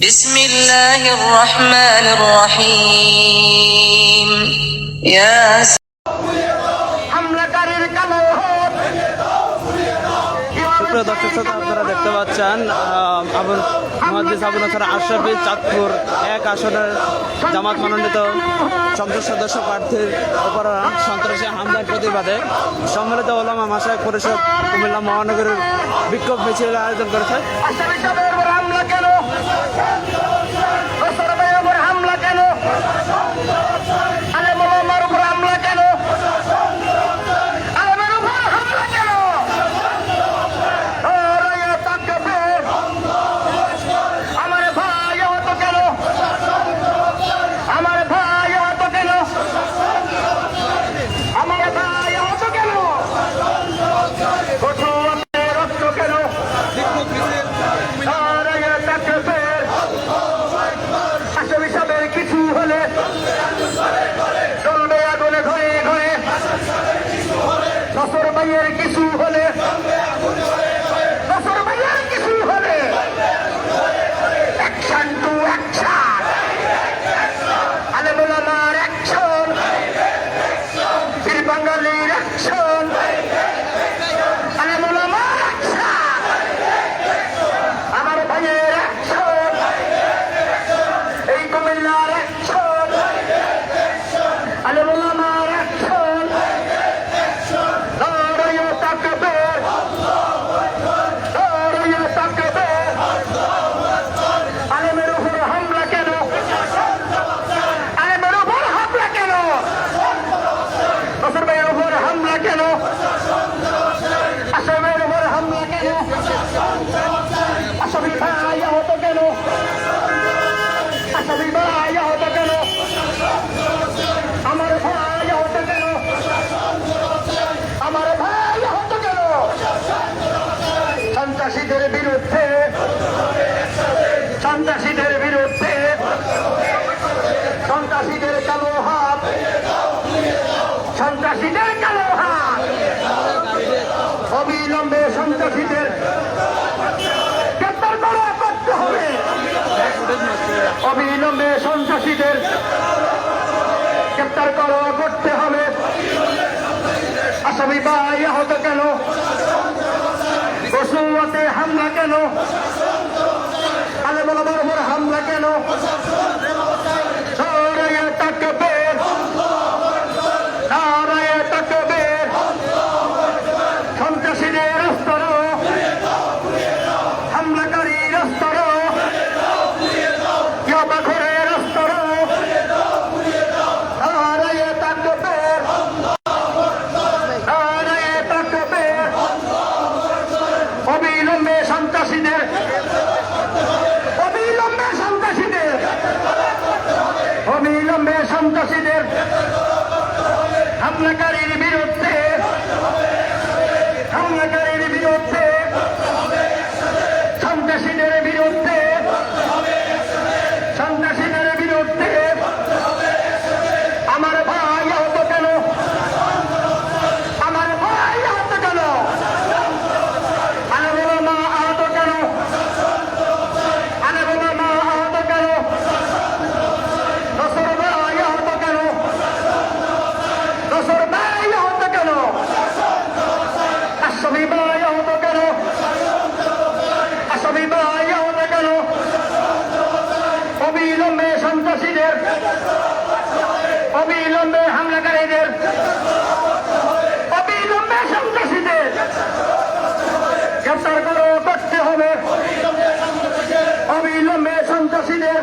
بسم الله الرحمن الرحيم يا হামলাকারীর কালো হাত সুপ্রিয় দর্শক শ্রোতা আপনারা দেখতে পাচ্ছেন আহ, আবুল মহাদিস আবুল হাসান আশরাফি চাঁদপুর এক আসনের জামাত মনোনীত সংসদ সদস্য প্রার্থীর উপর সন্ত্রাসী হামলার প্রতিবাদে সম্মিলিত ওলামা মাসায় পরিষদ কুমিল্লা মহানগরের বিক্ষোভ মিছিলের আয়োজন করেছে আসামি হলে চলবে আগুনে ঘরে ঘরে নসর ভাইয়ের কিছু হলে, নসর ভাইয়ের কিছু হলে। অ্যাকশন টু অ্যাকশন আলেমুল আমার অ্যাকশন বীর বাঙালির অ্যাকশন আলেমুল আমার অ্যাকশন আমার ভাইয়ের এই কুমিল্লার সন্ত্রাসীদের বিরুদ্ধে সন্ত্রাসীদের বিরুদ্ধে, সন্ত্রাসীদের কালো হাত, সন্ত্রাসীদের কালো হাত। অবিলম্বে সন্ত্রাসীদের গ্রেপ্তার করা করতে হবে। অবিলম্বে সন্ত্রাসীদের গ্রেপ্তার করা করতে হবে। আসামি ভাই আহত কেন? বসুয়াতে হামলা কেন? আলে বলাবার হামলা কেন? নারায়ে সন্ত্রাসীদের হামলাকারীর অবিলম্বে সন্ত্রাসীদের অবিলম্বে হামলাকারীদের অবিলম্বে সন্ত্রাসীদের গ্রেপ্তার করো করতে হবে। অবিলম্বে সন্ত্রাসীদের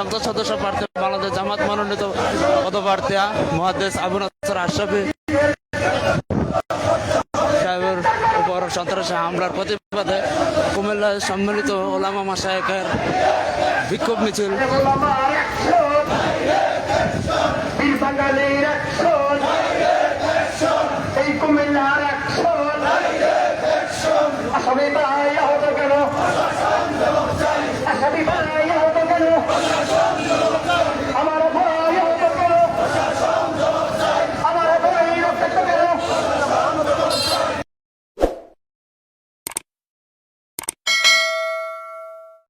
সংসদ সদস্য প্রার্থী বাংলাদেশ জামাত মনোনীত পদপ্রার্থী মহাদেশ আবু নাসর আশরাফি সাহেবের উপর সন্ত্রাসী হামলার প্রতিবাদে কুমিল্লায় সম্মিলিত ওলামা মাসায়কের বিক্ষোভ মিছিল। এই